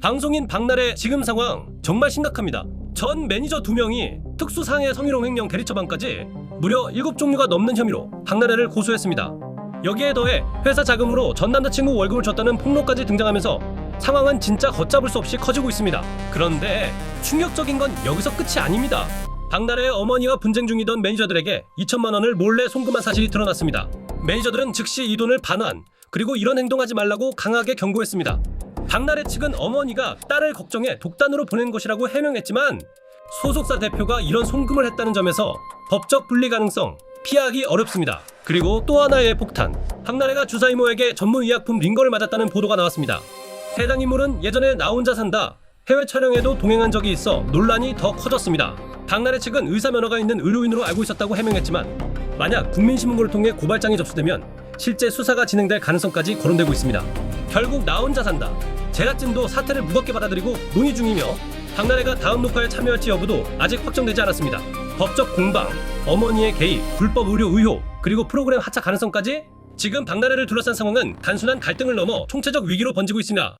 방송인 박날의 지금 상황 정말 심각합니다. 전 매니저 두 명이 특수상해 성희롱 횡령 대리처방까지 무려 7종류가 넘는 혐의로 박나래를 고소했습니다. 여기에 더해 회사 자금으로 전 남자친구 월급을 줬다는 폭로까지 등장하면서 상황은 진짜 걷잡을 수 없이 커지고 있습니다. 그런데 충격적인 건 여기서 끝이 아닙니다. 박나래의 어머니와 분쟁 중이던 매니저들에게 2천만 원을 몰래 송금한 사실이 드러났습니다. 매니저들은 즉시 이 돈을 반환, 그리고 이런 행동하지 말라고 강하게 경고했습니다. 박나래 측은 어머니가 딸을 걱정해 독단으로 보낸 것이라고 해명했지만 소속사 대표가 이런 송금을 했다는 점에서 법적 분리 가능성 피하기 어렵습니다. 그리고 또 하나의 폭탄. 박나래가 주사 이모에게 전문 의약품 링거를 맞았다는 보도가 나왔습니다. 해당 인물은 예전에 나 혼자 산다 해외 촬영에도 동행한 적이 있어 논란이 더 커졌습니다. 박나래 측은 의사 면허가 있는 의료인으로 알고 있었다고 해명했지만 만약 국민신문고를 통해 고발장이 접수되면 실제 수사가 진행될 가능성까지 거론되고 있습니다. 결국 나 혼자 산다. 제작진도 사태를 무겁게 받아들이고 논의 중이며 박나래가 다음 녹화에 참여할지 여부도 아직 확정되지 않았습니다. 법적 공방, 어머니의 개입, 불법 의료 의혹, 그리고 프로그램 하차 가능성까지 지금 박나래를 둘러싼 상황은 단순한 갈등을 넘어 총체적 위기로 번지고 있습니다.